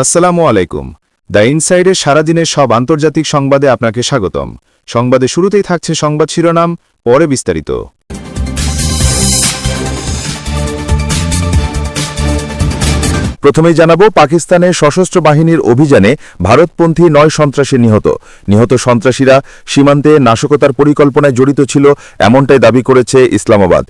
আসসালামু আলাইকুম। দ্য ইনসাইডের সারাদিনের সব আন্তর্জাতিক সংবাদে আপনাকে স্বাগতম। সংবাদে শুরুতেই থাকছে সংবাদ শিরোনাম, পরে বিস্তারিত। প্রথমেই জানাব, পাকিস্তানের সশস্ত্র বাহিনীর অভিযানে ভারতপন্থী নয় সন্ত্রাসী নিহত। নিহত সন্ত্রাসীরা সীমান্তে নাশকতার পরিকল্পনায় জড়িত ছিল, এমনটাই দাবি করেছে ইসলামাবাদ।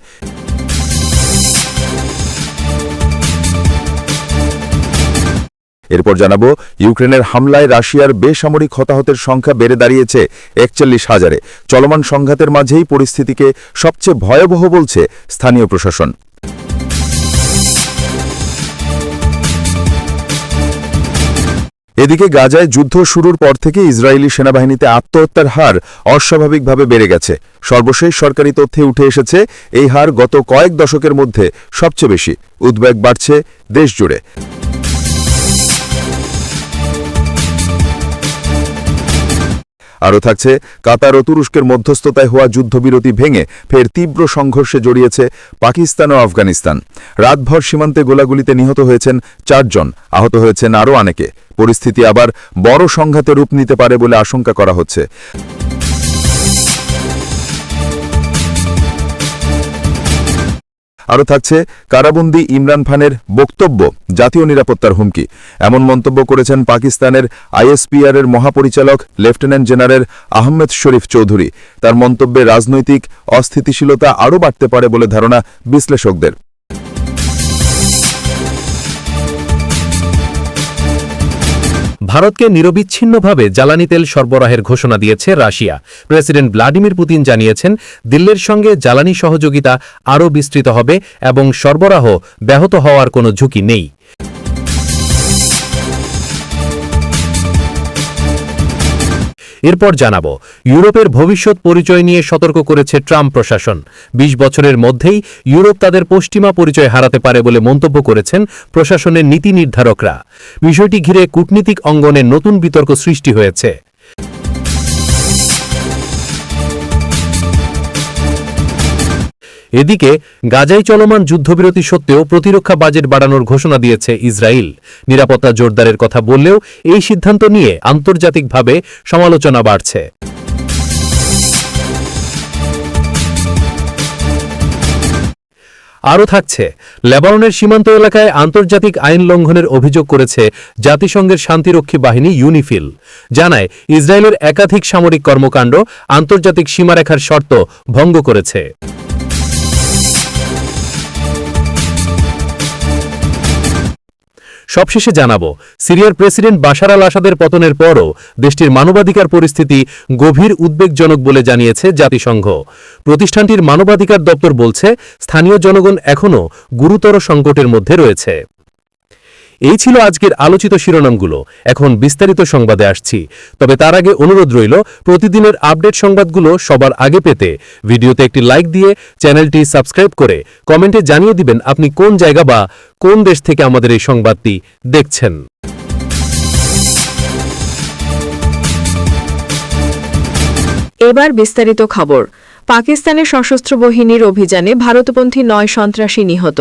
এরপর জানাব, ইউক্রেনের হামলায় রাশিয়ার বেসামরিক হতাহতের সংখ্যা বেড়ে দাঁড়িয়েছে একচল্লিশ হাজারে। চলমান সংঘাতের মাঝেই পরিস্থিতিকে সবচেয়ে ভয়াবহ বলছে স্থানীয় প্রশাসন। এদিকে গাজায় যুদ্ধ শুরুর পর থেকে ইসরায়েলি সেনাবাহিনীতে আত্মহত্যার হার অস্বাভাবিকভাবে বেড়ে গেছে। সর্বশেষ সরকারি তথ্যে উঠে এসেছে, এই হার গত কয়েক দশকের মধ্যে সবচেয়ে বেশি। উদ্বেগ বাড়ছে দেশজুড়ে। আরও থাকছে, কাতার ও তুরস্কের মধ্যস্থতায় হওয়া যুদ্ধবিরতি ভেঙে ফের তীব্র সংঘর্ষে জড়িয়েছে পাকিস্তান ও আফগানিস্তান। রাতভর সীমান্তে গোলাগুলিতে নিহত হয়েছেন চারজন, আহত হয়েছেন আরও অনেকে। পরিস্থিতি আবার বড় সংঘাতে রূপ নিতে পারে বলে আশঙ্কা করা হচ্ছে। আরও থাকছে কারাবন্দি ইমরান খানের বক্তব্য, জাতীয় নিরাপত্তার হুমকি। এমন মন্তব্য করেছেন পাকিস্তানের আইএসপিআর এর মহাপরিচালক লেফটেন্যান্ট জেনারেল আহমেদ শরীফ চৌধুরী। তার মন্তব্যে রাজনৈতিক অস্থিতিশীলতা আরও বাড়তে পারে বলে ধারণা বিশ্লেষকদের। ভারতকে নিরবিচ্ছিন্নভাবে জ্বালানি তেল সরবরাহের ঘোষণা দিয়েছে রাশিয়া। প্রেসিডেন্ট ভ্লাদিমির পুতিন জানিয়েছেন, দিল্লির সঙ্গে জ্বালানি সহযোগিতা আরও বিস্তৃত হবে এবং সরবরাহ ব্যাহত হওয়ার কোনো ঝুঁকি নেই। এরপর জানাব, ইউরোপের ভবিষ্যৎ পরিচয় নিয়ে সতর্ক করেছে ট্রাম্প প্রশাসন। ২০ বছরের মধ্যেই ইউরোপ তাদের পশ্চিমা পরিচয় হারাতে পারে বলে মন্তব্য করেছেন প্রশাসনের নীতি নির্ধারকরা। বিষয়টি ঘিরে কূটনীতিক অঙ্গনে নতুন বিতর্ক সৃষ্টি হয়েছে। এদিকে গাজায় চলমান যুদ্ধবিরতি সত্ত্বেও প্রতিরক্ষা বাজেট বাড়ানোর ঘোষণা দিয়েছে ইসরায়েল নিরাপত্তা জোরদারের কথা বললেও এই সিদ্ধান্ত নিয়ে আন্তর্জাতিকভাবে সমালোচনা বাড়ছে। আরও থাকছে, লেবাননের সীমান্ত এলাকায় আন্তর্জাতিক আইন লঙ্ঘনের অভিযোগ করেছে জাতিসংঘের শান্তিরক্ষী বাহিনী ইউনিফিল। জানায় ইসরায়েলের একাধিক সামরিক কর্মকাণ্ড আন্তর্জাতিক সীমারেখার শর্ত ভঙ্গ করেছে। সবশেষে জানাব, সিরিয়ার প্রেসিডেন্ট বাশার আল আসাদের পতনের পরও দেশটির মানবাধিকার পরিস্থিতি গভীর উদ্বেগজনক বলে জানিয়েছে জাতিসংঘ। প্রতিষ্ঠানটির মানবাধিকার দপ্তর বলছে, স্থানীয় জনগণ এখনও গুরুতর সংকটের মধ্যে রয়েছে। এই ছিল আজকের আলোচিত শিরোনামগুলো। এখন বিস্তারিত সংবাদে আসছি। তবে তার আগে অনুরোধ রইল, প্রতিদিনের আপডেট সংবাদগুলো সবার আগে পেতে ভিডিওতে একটি লাইক দিয়ে চ্যানেলটি সাবস্ক্রাইব করে কমেন্টে জানিয়ে দিবেন আপনি কোন জায়গা বা কোন দেশ থেকে আমাদের এই সংবাদটি দেখছেন। এবার বিস্তারিত খবর। পাকিস্তানের সশস্ত্র বাহিনীর অভিযানে ভারতপন্থী নয় সন্ত্রাসী নিহত।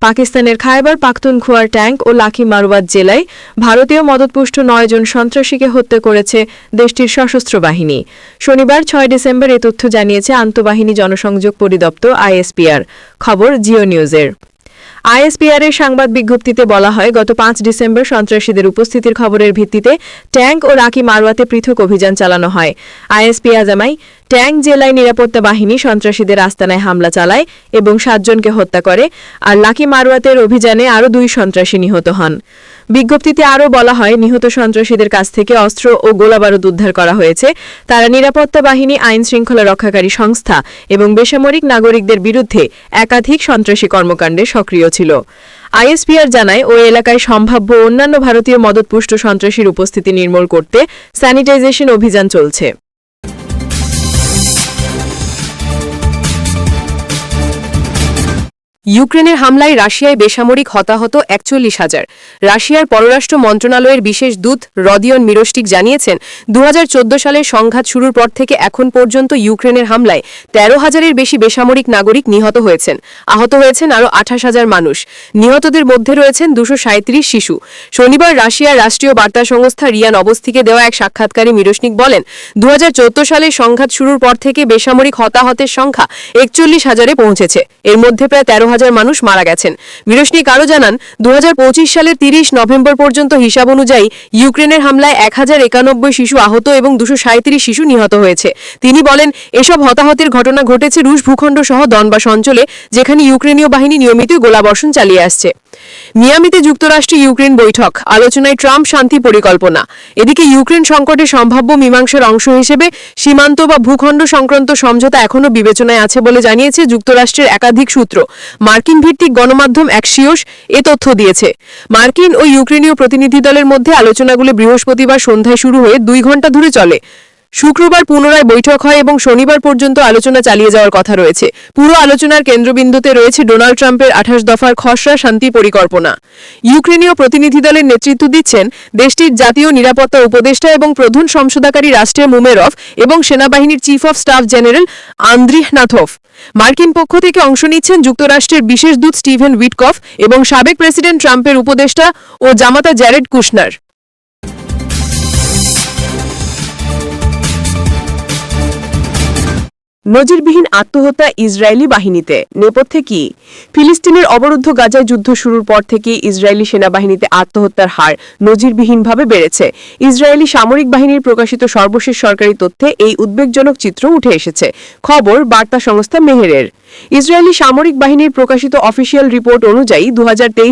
পাকিস্তানের খায়বার, পাখতুনখোয়ার ট্যাঙ্ক ও লাকি মারওয়াত জেলায় ভারতীয় মদতপুষ্ট নয়জন সন্ত্রাসীকে হত্যা করেছে দেশটির সশস্ত্র বাহিনী। শনিবার ছয় ডিসেম্বর এ তথ্য জানিয়েছে আন্তঃবাহিনী জনসংযোগ পরিদপ্তর আইএসপিআর। খবর জিও নিউজের। আইএসপিআর এর সংবাদ বিজ্ঞপ্তিতে বলা হয়, গত পাঁচ ডিসেম্বর সন্ত্রাসীদের উপস্থিতির খবরের ভিত্তিতে ট্যাঙ্ক ও রাকি মারোয়াতে পৃথক অভিযান চালানো হয়। আইএসপি আজামাই ট্যাঙ্ক জেলায় নিরাপত্তা বাহিনী সন্ত্রাসীদের আস্তানায় হামলা চালায় এবং সাতজনকে হত্যা করে, আর লাকি মারওয়াতের অভিযানে আরও দুই সন্ত্রাসী নিহত হন। বিজ্ঞপ্তিতে আরও বলা হয়, নিহত সন্ত্রাসীদের কাছ থেকে অস্ত্র ও গোলাবারুদ উদ্ধার করা হয়েছে। তারা নিরাপত্তা বাহিনী, আইন শৃঙ্খলা রক্ষাকারী সংস্থা এবং বেসামরিক নাগরিকদের বিরুদ্ধে একাধিক সন্ত্রাসী কর্মকাণ্ডে সক্রিয় ছিল। আইএসপিআর জানায়, ওই এলাকায় সম্ভাব্য অন্যান্য ভারতীয় মদতপুষ্ট সন্ত্রাসীর উপস্থিতি নির্মূল করতে স্যানিটাইজেশন অভিযান চলছে। ইউক্রেনের হামলায় রাশিয়ায় বেসামরিক হতাহত একচল্লিশ হাজার। রাশিয়ার পররাষ্ট্র মন্ত্রণালয়ের বিশেষ দূত রদিয়ন মিরোস্টিক জানিয়েছেন দু সালের সংঘাত শুরুর পর থেকে এখন পর্যন্ত ইউক্রেনের হামলায় তেরো হাজারের বেশি বেসামরিক নাগরিক নিহত হয়েছেন। আহত হয়েছেন আরও আঠাশ হাজার মানুষ। নিহতদের মধ্যে রয়েছেন দুশো শিশু। শনিবার রাশিয়ার রাষ্ট্রীয় বার্তা সংস্থা রিয়ান অবস্থিকে দেওয়া এক সাক্ষাৎকারে মিরোসনিক বলেন দু সালে সংঘাত শুরুর পর থেকে বেসামরিক হতাহতের সংখ্যা একচল্লিশ হাজারে পৌঁছেছে। এর মধ্যে প্রায় তেরো হাজার মানুষ মারা গেছেন। মিরোসনিক কারও জানান দু সালের তিরিশ নভেম্বর পর্যন্ত হিসাব অনুযায়ী ইউক্রেনের হামলায় এক হাজার একানব্বই শিশু আহত এবং দুশো সাঁত্রিশ শিশু নিহত হয়েছে। তিনি বলেন, এসব হতাহতের ঘটনা ঘটেছে রুশ ভূখণ্ড সহ দনবাস অঞ্চলে, যেখানে ইউক্রেনীয় বাহিনী নিয়মিত গোলাবর্ষণ চালিয়ে আসছে। মিয়ামিতে যুক্তরাষ্ট্র ইউক্রেন বৈঠক, আলোচনায় ট্রাম্প শান্তি পরিকল্পনা। এদিকে ইউক্রেন সংকটের সম্ভাব্য মীমাংসার অংশ হিসেবে সীমান্ত বা ভূখণ্ড সংক্রান্ত সমঝোতা এখনও বিবেচনায় আছে বলে জানিয়েছে যুক্তরাষ্ট্রের একাধিক সূত্র। মার্কিন ভিত্তিক গণমাধ্যম অ্যাক্সিওস এ তথ্য দিয়েছে। মার্কিন ও ইউক্রেনীয় প্রতিনিধি দলের মধ্যে আলোচনাগুলো বৃহস্পতিবার সন্ধ্যায় শুরু হয়ে দুই ঘণ্টা ধরে চলে। শুক্রবার পুনরায় বৈঠক হয় এবং শনিবার পর্যন্ত আলোচনা চালিয়ে যাওয়ার কথা রয়েছে। পুরো আলোচনার কেন্দ্রবিন্দুতে রয়েছে ডোনাল্ড ট্রাম্পের আঠাশ দফার খসড়া শান্তি পরিকল্পনা। ইউক্রেনীয় প্রতিনিধি দলের নেতৃত্ব দিচ্ছেন দেশটির জাতীয় নিরাপত্তা উপদেষ্টা এবং প্রধান সংশোধনকারী রাষ্ট্রের মুমেরফ এবং সেনাবাহিনীর chief of staff general Andriy Hnatov মার্কিন পক্ষ থেকে অংশ নিচ্ছেন যুক্তরাষ্ট্রের বিশেষ দূত স্টিভেন উইটকফ এবং সাবেক প্রেসিডেন্ট ট্রাম্পের উপদেষ্টা ও জামাতা জ্যারেড কুশনার। নজিরবিহীন আত্মহত্যা ইসরায়েলি বাহিনীতে। নেপথ্যে কি? ফিলিস্তিনের অবরুদ্ধ গাজায় যুদ্ধ শুরুর পর থেকে ইসরায়েলি সেনাবাহিনীতে আত্মহত্যার হার নজিরবিহীনভাবে বেড়েছে। ইসরায়েলি সামরিক বাহিনীর প্রকাশিত সর্বশেষ সরকারি তথ্যে এই উদ্বেগজনক চিত্র উঠে এসেছে। খবর, বার্তা সংস্থা মেহেরের। ইসরায়েলি সামরিক বাহিনীর প্রকাশিত অফিসিয়াল রিপোর্ট অনুযায়ী দু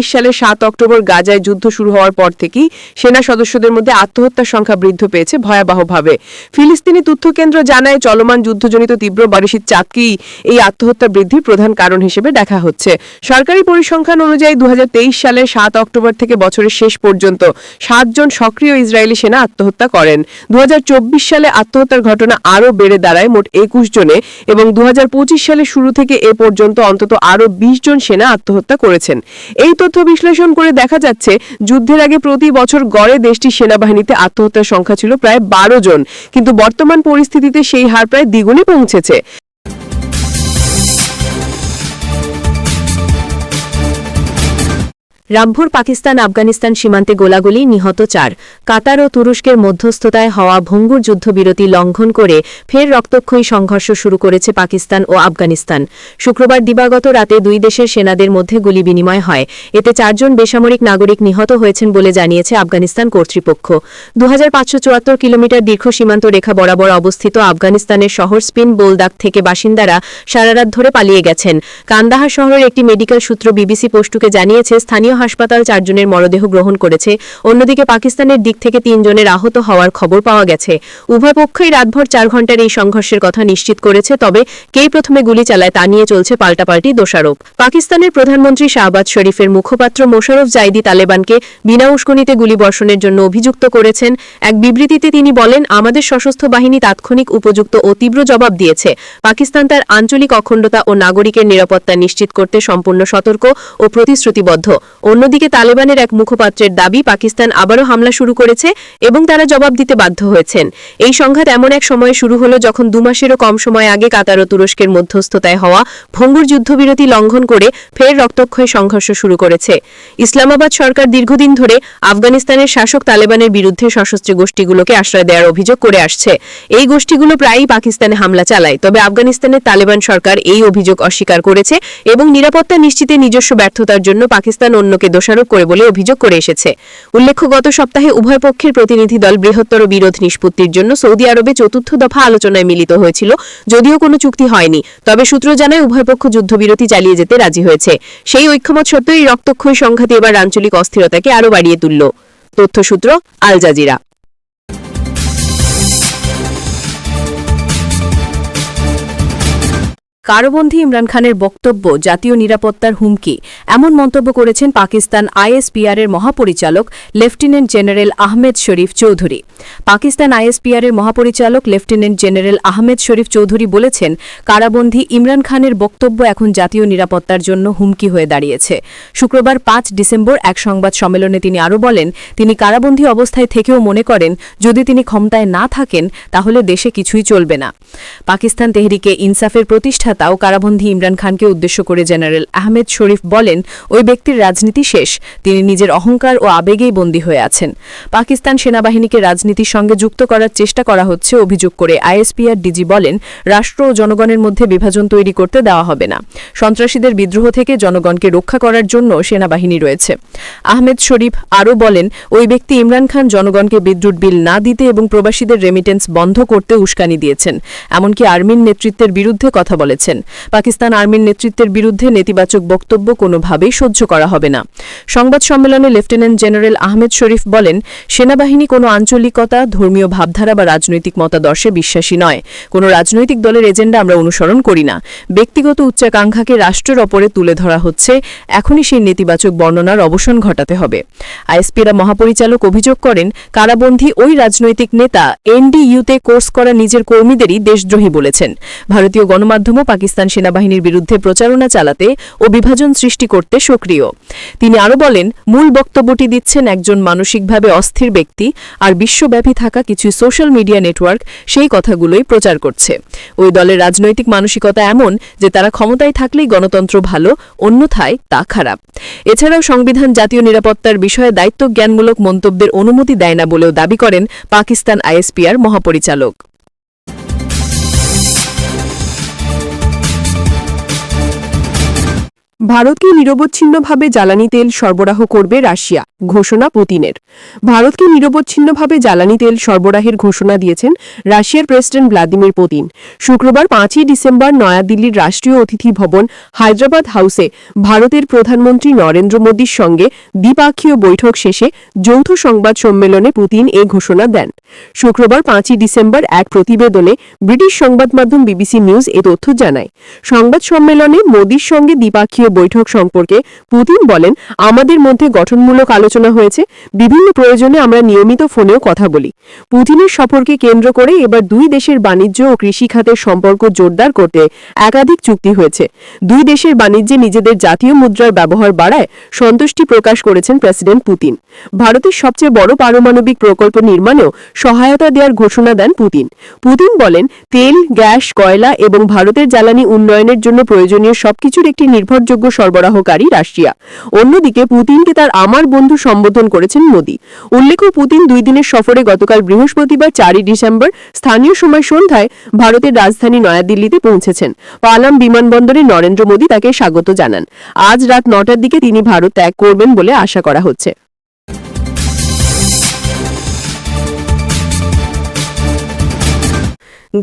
সালের সাত অক্টোবর গাজায় যুদ্ধ শুরু হওয়ার পর থেকেই সেনা সদস্যদের মধ্যে আত্মহত্যার সংখ্যা বৃদ্ধি পেয়েছে ভয়াবহভাবে। ফিলিস্তিনি তথ্যকেন্দ্র জানায়, চলমান যুদ্ধজনিত তীব্র বারিশির চাপকেই এই আত্মহত্যা বৃদ্ধির প্রধান কারণ হিসেবে দেখা হচ্ছে। সরকারি পরিসংখ্যান অনুযায়ী দু সালের সাত অক্টোবর থেকে বছরের শেষ পর্যন্ত সাতজন সক্রিয় ইসরায়েলি সেনা আত্মহত্যা করেন। দু হাজার চব্বিশ সালে আত্মহত্যার ঘটনা আরও বেড়ে দাঁড়ায় মোট একুশ জনে এবং দুই হাজার পঁচিশ সালে শুরু থেকে এ পর্যন্ত অন্তত আরও বিশ জন সেনা আত্মহত্যা করেছেন। এই তথ্য বিশ্লেষণ করে দেখা যাচ্ছে, যুদ্ধের আগে প্রতি বছর গড়ে দেশটির সেনাবাহিনীতে আত্মহত্যার সংখ্যা ছিল প্রায় বারো জন। কিন্তু বর্তমান পরিস্থিতিতে সেই হার প্রায় দ্বিগুণে পৌঁছেছে। রামপুর, পাকিস্তান, আফগানিস্তান সীমান্তে গোলাগুলি নিহত চার। কাতার ও তুরস্কের মধ্যস্থতায় হওয়া ভঙ্গুর যুদ্ধবিরতি লঙ্ঘন করে ফের রক্তক্ষয়ী সংঘর্ষ শুরু করেছে পাকিস্তান ও আফগানিস্তান। শুক্রবার দিবাগত রাতে দুই দেশের সেনাদের মধ্যে গুলি বিনিময় হয়। এতে চারজন বেসামরিক নাগরিক নিহত হয়েছেন বলে জানিয়েছে আফগানিস্তান কর্তৃপক্ষ। দু হাজার পাঁচশো চুয়াত্তর কিলোমিটার দীর্ঘ সীমান্ত রেখা বরাবর অবস্থিত আফগানিস্তানের শহর স্পিন বোলদাক থেকে বাসিন্দারা সারারাত ধরে পালিয়ে গেছেন। কান্দাহার শহরের একটি মেডিকেল সূত্র বিবিসি পোস্টুকে জানিয়েছে, স্থানীয় হাসপাতাল চারজনের মরদেহ গ্রহণ করেছে। অন্যদিকে পাকিস্তানের দিক থেকে তিনজনের আহত হওয়ার খবর পাওয়া গেছে। উভয় পক্ষই রাতভর চার ঘণ্টার এই সংঘর্ষের কথা নিশ্চিত করেছে, তবে কেই প্রথমে গুলি চালায় তা নিয়ে চলছে পাল্টাপাল্টি দোষারোপ। পাকিস্তানের প্রধানমন্ত্রী শাহবাজ শরীফের মুখপাত্র মোশারফ জাইদি তালেবানকে বিনা উস্কনিতে গুলিবর্ষণের জন্য অভিযুক্ত করেছেন। এক বিবৃতিতে তিনি বলেন, আমাদের সশস্ত্র বাহিনী তাৎক্ষণিক উপযুক্ত ও তীব্র জবাব দিয়েছে। পাকিস্তান তার আঞ্চলিক অখণ্ডতা ও নাগরিকের নিরাপত্তা নিশ্চিত করতে সম্পূর্ণ সতর্ক ও প্রতিশ্রুতিবদ্ধ। অন্যদিকে তালেবানের এক মুখপাত্রের দাবি, পাকিস্তান আবারও হামলা শুরু করেছে এবং তারা জবাব দিতে বাধ্য হয়েছেন। এই সংঘাত এমন এক সময়ে শুরু হলো যখন দুমাসেরও কম সময় আগে কাতার ও তুরস্কের মধ্যস্থতায় হওয়া ভঙ্গুর যুদ্ধবিরতি লঙ্ঘন করে ফের রক্তক্ষয় সংঘর্ষ শুরু করেছে। ইসলামাবাদ সরকার দীর্ঘদিন ধরে আফগানিস্তানের শাসক তালেবানের বিরুদ্ধে সশস্ত্র গোষ্ঠীগুলোকে আশ্রয় দেওয়ার অভিযোগ করে আসছে। এই গোষ্ঠীগুলো প্রায়ই পাকিস্তানে হামলা চালায়, তবে আফগানিস্তানের তালেবান সরকার এই অভিযোগ অস্বীকার করেছে এবং নিরাপত্তা নিশ্চিতে নিজস্ব ব্যর্থতার জন্য পাকিস্তান অন্যকে দোষারোপ করে বলে অভিযোগ করে এসেছে। উল্লেখ্য, গত সপ্তাহে উভয় পক্ষের প্রতিনিধি দল বৃহত্তর বিরোধ নিষ্পত্তির জন্য সৌদি আরবে চতুর্থ দফা আলোচনায় মিলিত হয়েছিল, যদিও কোনো চুক্তি হয়নি। তবে সূত্র জানায়, উভয় পক্ষ যুদ্ধবিরতি চালিয়ে যেতে রাজি হয়েছে। সেই ঐক্যমত সত্ত্বেও এই রক্তক্ষয়ী সংঘাতে এবার আঞ্চলিক অস্থিরতাকে আরও বাড়িয়ে তুলল। তথ্যসূত্র, আল জাজিরা। কারবন্দী ইমরান খানের বক্তব্য, জাতীয় নিরাপত্তার হুমকি, এমন মন্তব্য করেছেন পাকিস্তান আইএসপিআর এর মহাপরিচালক lieutenant general Ahmed Sharif Chaudhry. Pakistan ISPR এর মহাপরিচালক লেফটেন্যান্ট জেনারেল আহমেদ শরীফ চৌধুরী বলেছেন কারাবন্দী ইমরান খানের বক্তব্য এখন জাতীয় নিরাপত্তার জন্য হুমকি হয়ে দাঁড়িয়েছে। শুক্রবার পাঁচ ডিসেম্বর এক সংবাদ সম্মেলনে তিনি আরও বলেন, তিনি কারাবন্দী অবস্থায় থেকেও মনে করেন, যদি তিনি ক্ষমতায় না থাকেন, তাহলে দেশে কিছুই চলবে না। পাকিস্তান তেহরিকে ইনসাফের প্রতিষ্ঠাতা ও কারাবন্দী ইমরান খানকে উদ্দেশ্য করে জেনারেল আহমেদ শরীফ বলেন, ওই ব্যক্তির রাজনীতি শেষ। তিনি নিজের অহংকার ও আবেগেই বন্দী হয়ে আছেন। পাকিস্তান সেনাবাহিনীকে রাজনীতির সঙ্গে যুক্ত করার চেষ্টা করা হচ্ছে অভিযোগ করে আইএসপিআর ডিজি বলেন, রাষ্ট্র ও জনগণের মধ্যে বিভাজন তৈরি করতে দেওয়া হবে না। সন্ত্রাসীদের বিদ্রোহ থেকে জনগণকে রক্ষা করার জন্য সেনাবাহিনী রয়েছে। আহমেদ শরীফ আরও বলেন, ওই ব্যক্তি ইমরান খান জনগণকে বিদ্যুৎ বিল না দিতে এবং প্রবাসীদের রেমিটেন্স বন্ধ করতে উস্কানি দিয়েছেন। এমনকি আর্মির নেতৃত্বের বিরুদ্ধে কথা বলেছেন। পাকিস্তান আর্মির নেতৃত্বের বিরুদ্ধে নেতিবাচক বক্তব্য কোনোভাবেই সহ্য করা হবে না। সংবাদ সম্মেলনে লেফটেন্যান্ট জেনারেল আহমেদ শরীফ বলেন, সেনাবাহিনী কোনো আঞ্চলিকতা, ধর্মীয় ভাবধারা বা রাজনৈতিক মতাদর্শে বিশ্বাসী নয়। কোনো রাজনৈতিক দলের এজেন্ডা আমরা অনুসরণ করি না। ব্যক্তিগত উচ্চাকাঙ্ক্ষাকে রাষ্ট্রের ওপরে তুলে ধরা হচ্ছে। এখনই সেই নেতিবাচক বর্ণনার অবসান ঘটাতে হবে। আইএসপিরা মহাপরিচালক অভিযোগ করেন, কারাবন্দী ওই রাজনৈতিক নেতা এনডিইউতে কোর্স করা নিজের কর্মীদেরই দেশদ্রোহী বলেছেন। ভারতীয় গণমাধ্যমও পাকিস্তান সেনাবাহিনীর বিরুদ্ধে প্রচারণা চালাতে ও বিভাজন সৃষ্টি করতে সক্রিয়। তিনি আরও বলেন, মূল বক্তব্যটি দিচ্ছেন একজন মানসিকভাবে অস্থির ব্যক্তি আর বিশ্বব্যাপী থাকা কিছু সোশ্যাল মিডিয়া নেটওয়ার্ক সেই কথাগুলোই প্রচার করছে। ওই দলের রাজনৈতিক মানসিকতা এমন যে তারা ক্ষমতায় থাকলেই গণতন্ত্র ভালো, অন্যথায় তা খারাপ। এছাড়াও সংবিধান জাতীয় নিরাপত্তার বিষয়ে দায়িত্ব জ্ঞানমূলক মন্তব্যের অনুমতি দেয় না বলেও দাবি করেন পাকিস্তান আইএসপিআর মহাপরিচালক। ভারতকে নিরবচ্ছিন্নভাবে জ্বালানি তেল সরবরাহ করবে রাশিয়া, ঘোষণা পুতিনের। ভারতকে নিরবচ্ছিন্নভাবে জ্বালানি তেল সরবরাহের ঘোষণা দিয়েছেন রাশিয়ার প্রেসিডেন্ট ভ্লাদিমির পুতিন। শুক্রবার পাঁচই ডিসেম্বর নয়াদিল্লির রাষ্ট্রীয় অতিথি ভবন হায়দ্রাবাদ হাউসে ভারতের প্রধানমন্ত্রী নরেন্দ্র মোদীর সঙ্গে দ্বিপাক্ষীয় বৈঠক শেষে যৌথ সংবাদ সম্মেলনে পুতিন এ ঘোষণা দেন। শুক্রবার পাঁচই ডিসেম্বর এক প্রতিবেদনে ব্রিটিশ সংবাদ মাধ্যম বিবিসি নিউজ এ তথ্য জানায়। সংবাদ সম্মেলনে মোদীর সঙ্গে দ্বিপাক্ষীয় বৈঠক সম্পর্কে পুতিন বলেন, আমাদের মধ্যে গঠনমূলক আলোচনা হয়েছে, বিভিন্ন প্রয়োজনে আমরা নিয়মিত ফোনেও কথা বলি। পুতিনের সফরকে কেন্দ্র করে এবার দুই দেশের বাণিজ্য ও কৃষি খাতের সম্পর্ক জোরদার করতে একাধিক চুক্তি হয়েছে। দুই দেশের বাণিজ্যে নিজেদের জাতীয় মুদ্রার ব্যবহার বাড়ায় সন্তুষ্টি প্রকাশ করেছেন প্রেসিডেন্ট পুতিন। ভারতের সবচেয়ে বড় পারমাণবিক প্রকল্প নির্মাণেও সহায়তা দেওয়ার ঘোষণা দেন পুতিন। পুতিন বলেন, তেল, গ্যাস, কয়লা এবং ভারতের জ্বালানি উন্নয়নের জন্য প্রয়োজনীয় সবকিছুর একটি নির্ভরযোগ্য সরবরাহকারী রাশিয়া। অন্যদিকে পুতিনকে তার আমার বন্ধু সম্বোধন করেছেন মোদি। উল্লেখ্য, পুতিন দুই দিনের সফরে গতকাল বৃহস্পতিবার চারই ডিসেম্বর স্থানীয় সময় সন্ধ্যায় ভারতের রাজধানী নয়াদিল্লিতে পৌঁছেছেন। পালাম বিমানবন্দরে নরেন্দ্র মোদী তাকে স্বাগত জানান। আজ রাত নটার দিকে তিনি ভারত ত্যাগ করবেন বলে আশা করা হচ্ছে।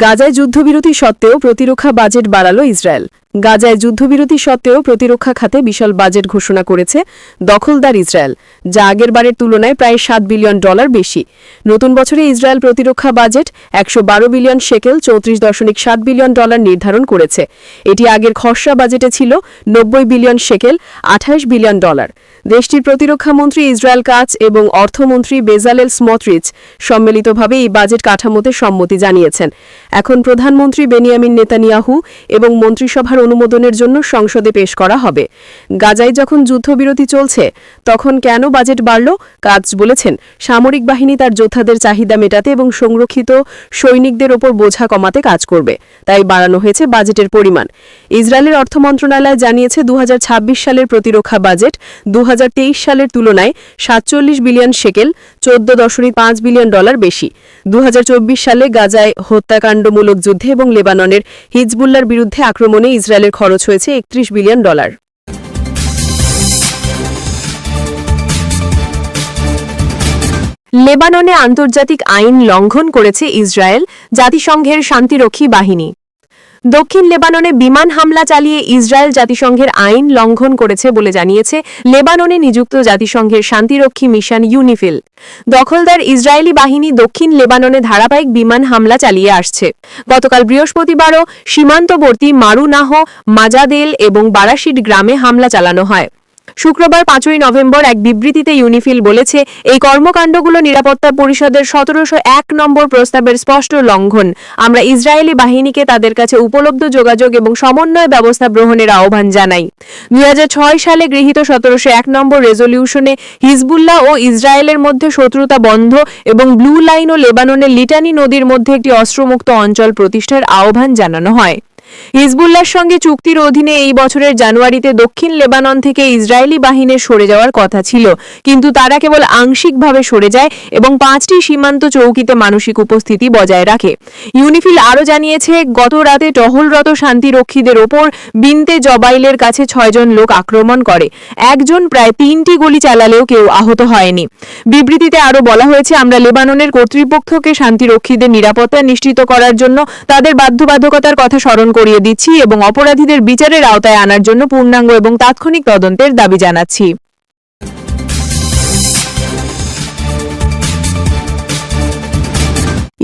গাজায় যুদ্ধবিরতি সত্ত্বেও প্রতিরক্ষা বাজেট বাড়াল ইসরায়েল। গাজায় যুদ্ধবিরতি সত্ত্বেও প্রতিরক্ষা খাতে বিশাল বাজেট ঘোষণা করেছে দখলদার ইসরায়েল, যা আগের বারের তুলনায় প্রায় সাত বিলিয়ন ডলার বেশি। নতুন বছরে ইসরায়েল প্রতিরক্ষা বাজেট একশো বারো বিলিয়ন শেকেল চৌত্রিশ দশমিক সাত বিলিয়ন ডলার নির্ধারণ করেছে। এটি আগের খসড়া বাজেটে ছিল নব্বই বিলিয়ন শেকেল আঠাশ বিলিয়ন ডলার। দেশটির প্রতিরক্ষা মন্ত্রী ইসরায়েল কাচ এবং অর্থমন্ত্রী বেজালেল স্মটরিচ সম্মিলিতভাবে এই বাজেট কাঠামোতে সম্মতি জানিয়েছেন। এখন প্রধানমন্ত্রী বেনিয়ামিন নেতানিয়াহু এবং মন্ত্রিসভার অনুমোদনের জন্য সংসদে পেশ করা হবে। গাজায় যখন যুদ্ধবিরতি চলছে, তখন কেন বাজেট বাড়ল? কাজ বলেছেন, সামরিক বাহিনী তার যোদ্ধাদের চাহিদা মেটাতে এবং সংরক্ষিত সৈনিকদের ওপর বোঝা কমাতে কাজ করবে। তাই বাড়ানো হয়েছে বাজেটের পরিমাণ। ইসরায়েলের অর্থ মন্ত্রণালয় জানিয়েছে দু হাজার ছাব্বিশ সালের প্রতিরক্ষা বাজেট দু হাজার তেইশ সালের তুলনায় সাতচল্লিশ বিলিয়ন শেকেল চোদ্দ দশমিক পাঁচ বিলিয়ন ডলার বেশি। দু হাজার চব্বিশ সালে গাজায় হত্যাকাণ্ডমূলক যুদ্ধে এবং লেবাননের হিজবুল্লার বিরুদ্ধে আক্রমণে ইসরায়েলের খরচ হয়েছে একত্রিশ বিলিয়ন ডলার। লেবাননে আন্তর্জাতিক আইন লঙ্ঘন করেছে ইসরায়েল, জাতিসংঘের শান্তিরক্ষী বাহিনী। দক্ষিণ লেবাননে বিমান হামলা চালিয়ে ইসরায়েল জাতিসংঘের আইন লঙ্ঘন করেছে বলে জানিয়েছে লেবাননে নিযুক্ত জাতিসংঘের শান্তিরক্ষী মিশন ইউনিফিল। দখলদার ইসরায়েলি বাহিনী দক্ষিণ লেবাননে ধারাবাহিক বিমান হামলা চালিয়ে আসছে। গতকাল বৃহস্পতিবারও সীমান্তবর্তী মারুনাহ, মাজাদেল এবং বারাসিট গ্রামে হামলা চালানো হয়। শুক্রবার পাঁচই নভেম্বর এক বিবৃতিতে ইউনিফিল বলেছে, এই কর্মকাণ্ডগুলো নিরাপত্তা পরিষদের সতেরোশো এক নম্বর প্রস্তাবের স্পষ্ট লঙ্ঘন। আমরা ইসরায়েলি বাহিনীকে তাদের কাছে উপলব্ধ যোগাযোগ এবং সমন্বয় ব্যবস্থা গ্রহণের আহ্বান জানাই। দু হাজার ছয় সালে গৃহীত সতেরোশো এক নম্বর রেজলিউশনে হিজবুল্লাহ ও ইসরায়েলের মধ্যে শত্রুতা বন্ধ এবং ব্লু লাইন ও লেবাননের লিটানি নদীর মধ্যে একটি অস্ত্রমুক্ত অঞ্চল প্রতিষ্ঠার আহ্বান জানানো হয়। হিজবুল্লাহর সঙ্গে চুক্তির অধীনে এই বছরের জানুয়ারিতে দক্ষিণ লেবানন থেকে ইসরায়েলি বাহিনীর সরে যাওয়ার কথা ছিল। কিন্তু তারা কেবল আংশিকভাবে সরে যায় এবং পাঁচটি সীমান্ত চৌকিতে মানসিক উপস্থিতি বজায় রাখে। ইউনিফিল আরও জানিয়েছে, গত রাতে টহলরত শান্তিরক্ষীদের ওপর বিনতে জবাইলের কাছে ছয়জন লোক আক্রমণ করে। একজন প্রায় তিনটি গুলি চালালেও কেউ আহত হয়নি। বিবৃতিতে আরও বলা হয়েছে, আমরা লেবাননের কর্তৃপক্ষকে শান্তিরক্ষীদের নিরাপত্তা নিশ্চিত করার জন্য তাদের বাধ্যবাধকতার কথা স্মরণ করিয়ে দিচ্ছি এবং অপরাধীদের বিচারের আওতায় আনার জন্য পূর্ণাঙ্গ এবং তাৎক্ষণিক তদন্তের দাবি জানাচ্ছি।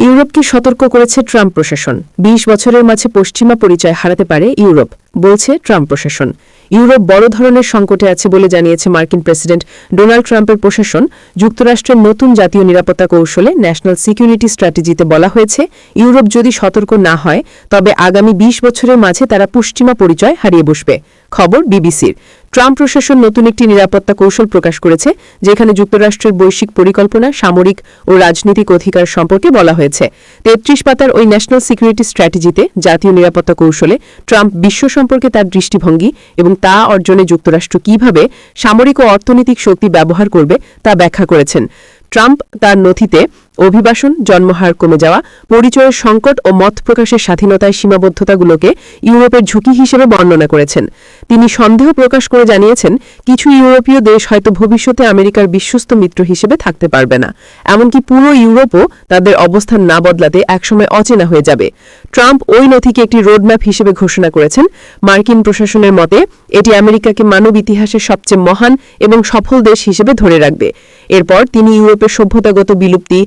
ইউরোপকে সতর্ক করেছে ট্রাম্প প্রশাসন। বিশ বছরের মাঝে পশ্চিমা পরিচয় হারাতে পারে ইউরোপ, বলছে ট্রাম্প প্রশাসন। ইউরোপ বড় ধরনের সংকটে আছে বলে জানিয়েছে মার্কিন প্রেসিডেন্ট ডোনাল্ড ট্রাম্পের প্রশাসন। যুক্তরাষ্ট্রের নতুন জাতীয় নিরাপত্তা কৌশলে ন্যাশনাল সিকিউরিটি স্ট্র্যাটেজিতে বলা হয়েছে, ইউরোপ যদি সতর্ক না হয়, তবে আগামী ২০ বছরের মাঝে তারা পশ্চিমা পরিচয় হারিয়ে বসবে। খবর বিবিসির। ট্রাম্প প্রশাসন নতুন একটি নিরাপত্তা কৌশল প্রকাশ করেছে, যেখানে যুক্তরাষ্ট্রের বৈশ্বিক পরিকল্পনা, সামরিক ও রাজনৈতিক অধিকার সম্পর্কে বলা হয়েছে। তেত্রিশ পাতার ওই ন্যাশনাল সিকিউরিটি স্ট্র্যাটেজিতে জাতীয় নিরাপত্তা কৌশলে ট্রাম্প বিশ্ব সম্পর্কে তার দৃষ্টিভঙ্গি এবং তা অর্জনে যুক্তরাষ্ট্র কীভাবে সামরিক ও অর্থনৈতিক শক্তি ব্যবহার করবে তা ব্যাখ্যা করেছেন। ট্রাম্প তার নথিতে অভিবাসন, জন্মহার কমে যাওয়া, পরিচয়ের সংকট ও মত প্রকাশের স্বাধীনতায় সীমাবদ্ধতাগুলোকে ইউরোপের ঝুঁকি হিসেবে বর্ণনা করেছেন। তিনি সন্দেহ প্রকাশ করে জানিয়েছেন, কিছু ইউরোপীয় দেশ হয়তো ভবিষ্যতে আমেরিকার বিশ্বস্ত মিত্র হিসেবে থাকতে পারবে না। এমনকি পুরো ইউরোপও তাদের অবস্থান না বদলাতে একসময় অচেনা হয়ে যাবে। ট্রাম্প ওই নথিকে একটি রোডম্যাপ হিসেবে ঘোষণা করেছেন। মার্কিন প্রশাসনের মতে, এটি আমেরিকাকে মানব ইতিহাসের সবচেয়ে মহান এবং সফল দেশ হিসেবে ধরে রাখবে। এরপর তিনি ইউরোপের সভ্যতাগত বিলুপ্তি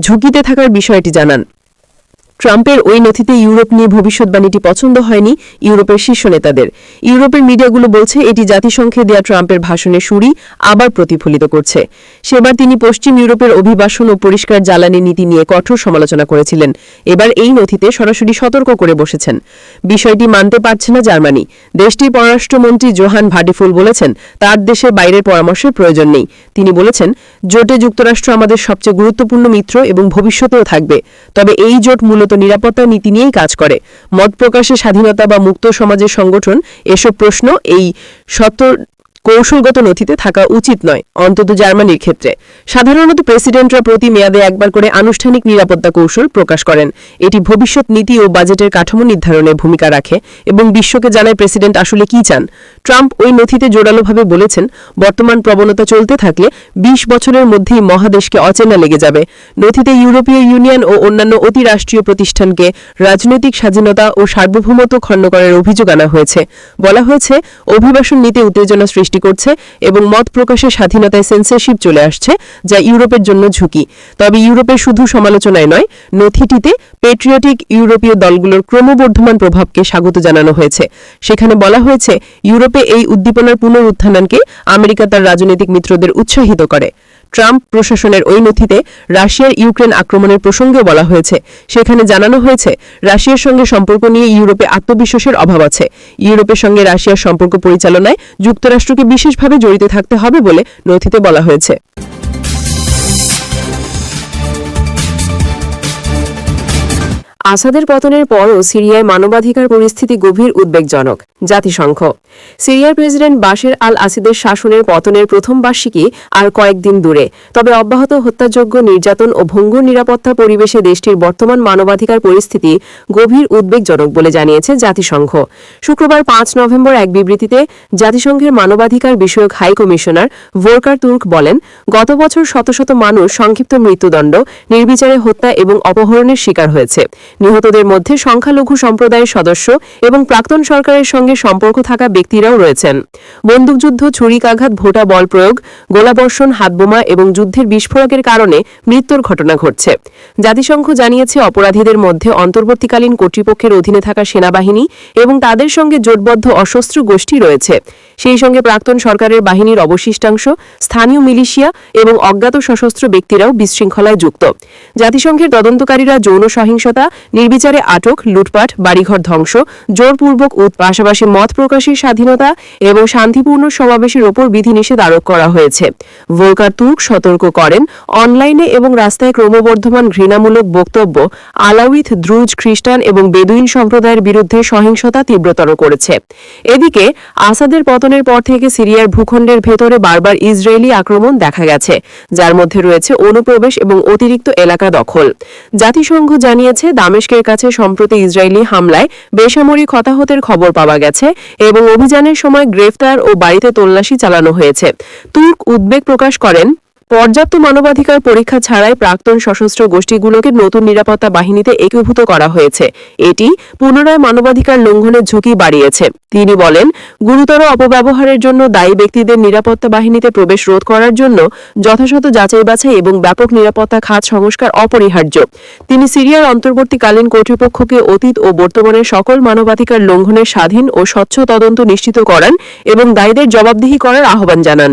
ঝুঁকিতে থাকার বিষয়টি জানান। ট্রাম্পের ওই নথিতে ইউরোপ নিয়ে ভবিষ্যৎবাণীটি পছন্দ হয়নি ইউরোপের শীর্ষ নেতাদের। ইউরোপের মিডিয়াগুলো বলছে, এটি জাতিসংঘে দেয়া ট্রাম্পের ভাষণের সুরই আবার প্রতিফলিত করছে। সেবার তিনি পশ্চিম ইউরোপের অভিবাসন ও পরিষ্কার জ্বালানি নীতি নিয়ে কঠোর সমালোচনা করেছিলেন। এবার এই নথিতে সরাসরি সতর্ক করে বসেছেন। বিষয়টি মানতে পারছে না জার্মানি। দেশটির পররাষ্ট্রমন্ত্রী জোহান ভাডিফুল বলেছেন, তার দেশের বাইরের পরামর্শের প্রয়োজন নেই। তিনি বলেছেন, জোটে যুক্তরাষ্ট্র আমাদের সবচেয়ে গুরুত্বপূর্ণ মিত্র এবং ভবিষ্যতেও থাকবে। তবে এই জোট মূলত নিরাপত্তা নীতি নিয়েই কাজ করে। মত প্রকাশের স্বাধীনতা বা মুক্ত সমাজের সংগঠন, এসব প্রশ্ন এই সত্য কৌশলগত নথিতে থাকা উচিত নয়, অন্তত জার্মানির ক্ষেত্রে। সাধারণত প্রেসিডেন্টরা প্রতি মেয়াদে একবার করে আনুষ্ঠানিক নিরাপত্তা কৌশল প্রকাশ করেন। এটি ভবিষ্যৎ নীতি ও বাজেটের কাঠামো নির্ধারণে ভূমিকা রাখে এবং বিশ্বকে জানায় প্রেসিডেন্ট আসলে কি চান। ট্রাম্প ওই নথিতে জোরালোভাবে বলেছেন, বর্তমান প্রবণতা চলতে থাকলে ২০ বছরের মধ্যেই মহাদেশকে অচেনা লেগে যাবে। নথিতে ইউরোপীয় ইউনিয়ন ও অন্যান্য অতিরাষ্ট্রীয় প্রতিষ্ঠানকে রাজনৈতিক স্বাধীনতা ও সার্বভৌমত্ব খণ্ড করার অভিযোগ আনা হয়েছে। বলা হয়েছে, অভিবাসন নীতি উত্তেজনা সৃষ্টি করছে এবং মত প্রকাশের স্বাধীনতায় সেন্সরশিপ চলে আসছে, যা ইউরোপের জন্য ঝুঁকি। তবে ইউরোপের শুধু সমালোচনায় নয়, নথিটিতে পেট্রিয়টিক ইউরোপীয় দলগুলোর ক্রমবর্ধমান প্রভাবকে স্বাগত জানানো হয়েছে। সেখানে বলা হয়েছে, ইউরোপে এই উদ্দীপনার পুনরুত্থানকে আমেরিকা তার রাজনৈতিক মিত্রদের উৎসাহিত করে। ট্রাম্প প্রশাসনের ওই নথিতে রাশিয়ার ইউক্রেন আক্রমণের প্রসঙ্গে বলা হয়েছে। সেখানে জানানো হয়েছে, রাশিয়ার সঙ্গে সম্পর্ক নিয়ে ইউরোপে আত্মবিশ্বাসের অভাব আছে। ইউরোপের সঙ্গে রাশিয়ার সম্পর্ক পরিচালনায় যুক্তরাষ্ট্রকে বিশেষভাবে জড়িত থাকতে হবে বলে নথিতে বলা হয়েছে। আসাদের পতনের পরও সিরিয়ায় মানবাধিকার পরিস্থিতি গভীর উদ্বেগজনক। জাতিসংঘ। সিরিয়ার প্রেসিডেন্ট বাশের আল আসিদের শাসনের পতনের প্রথম বার্ষিকী আর কয়েকদিন দূরে। তবে অব্যাহত হত্যাযোগ্য নির্যাতন ও ভঙ্গুর নিরাপত্তা পরিবেশে দেশটির বর্তমান মানবাধিকার পরিস্থিতি গভীর উদ্বেগজনক বলে জানিয়েছে জাতিসংঘ। শুক্রবার পাঁচ নভেম্বর এক বিবৃতিতে জাতিসংঘের মানবাধিকার বিষয়ক হাই কমিশনার ভোরকার তুর্ক বলেন, গত বছর শত শত মানুষ সংক্ষিপ্ত মৃত্যুদণ্ড, নির্বিচারে হত্যা এবং অপহরণের শিকার হয়েছে। নিহতদের মধ্যে সংখ্যালঘু সম্প্রদায়ের সদস্য এবং প্রাক্তন সরকারের সঙ্গে সম্পর্ক থাকা ব্যক্তিরাও রয়েছেন। বন্দুকযুদ্ধ, ছুরিকাঘাত, ভোটা বল প্রয়োগ, গোলাবর্ষণ, হাতবোমা এবং যুদ্ধের বিস্ফোরকের কারণে মৃত্যুর ঘটনা ঘটছে। জাতিসংঘ জানিয়েছে অপরাধীদের মধ্যে অন্তর্বর্তীকালীন কর্তৃপক্ষের অধীনে থাকা সেনাবাহিনী এবং তাদের সঙ্গে জোটবদ্ধ অসস্ত্র গোষ্ঠী রয়েছে। সেই সঙ্গে প্রাক্তন সরকারের বাহিনীর অবশিষ্টাংশ, স্থানীয় মিলিশিয়া এবং অজ্ঞাত সশস্ত্র ব্যক্তিরাও বিশৃঙ্খলায় যুক্ত। জাতিসংঘের তদন্তকারীরা যৌন সহিংসতা নির্বিচারে আটক, লুটপাট, বাড়িঘর ধ্বংস, জোরপূর্বক উৎ পাশাপাশি মত প্রকাশের স্বাধীনতা এবং শান্তিপূর্ণ সমাবেশের ওপর বিধিনিষেধ আরোপ করা হয়েছে। ভোলকার তুর্ক সতর্ক করেন, অনলাইনে এবং রাস্তায় ক্রমবর্ধমান ঘৃণামূলক বক্তব্য আলাউইথ, দ্রুজ, খ্রিস্টান এবং বেদুইন সম্প্রদায়ের বিরুদ্ধে সহিংসতা তীব্রতর করেছে। এদিকে আসাদের পতনের পর থেকে সিরিয়ার ভূখণ্ডের ভেতরে বারবার ইসরায়েলি আক্রমণ দেখা গেছে, যার মধ্যে রয়েছে অনুপ্রবেশ এবং অতিরিক্ত এলাকা দখল। জাতিসংঘ জানিয়েছে দামেস্কের কাছে সম্প্রতি ইসরায়েলি হামলায় বেসামরিক হতাহতের খবর পাওয়া গেছে এবং অভিযানের সময় গ্রেফতার ও বাড়িতে তল্লাশি চালানো হয়েছে। তুর্ক উদ্বেগ প্রকাশ করেন পর্যাপ্ত মানবাধিকার পরীক্ষা ছাড়াই প্রাক্তন সশস্ত্র গোষ্ঠীগুলোকে নতুন নিরাপত্তা বাহিনীতে একীভূত করা হয়েছে। এটি পুনরায় মানবাধিকার লঙ্ঘনের ঝুঁকি বাড়িয়েছে। তিনি বলেন, গুরুতর অপব্যবহারের জন্য দায়ী ব্যক্তিদের নিরাপত্তা বাহিনীতে প্রবেশ রোধ করার জন্য যথাযথ যাচাই বাছাই এবং ব্যাপক নিরাপত্তা খাত সংস্কার অপরিহার্য। তিনি সিরিয়ার অন্তর্বর্তীকালীন কর্তৃপক্ষকে অতীত ও বর্তমানের সকল মানবাধিকার লঙ্ঘনের স্বাধীন ও স্বচ্ছ তদন্ত নিশ্চিত করান এবং দায়ীদের জবাবদিহি করার আহ্বান জানান।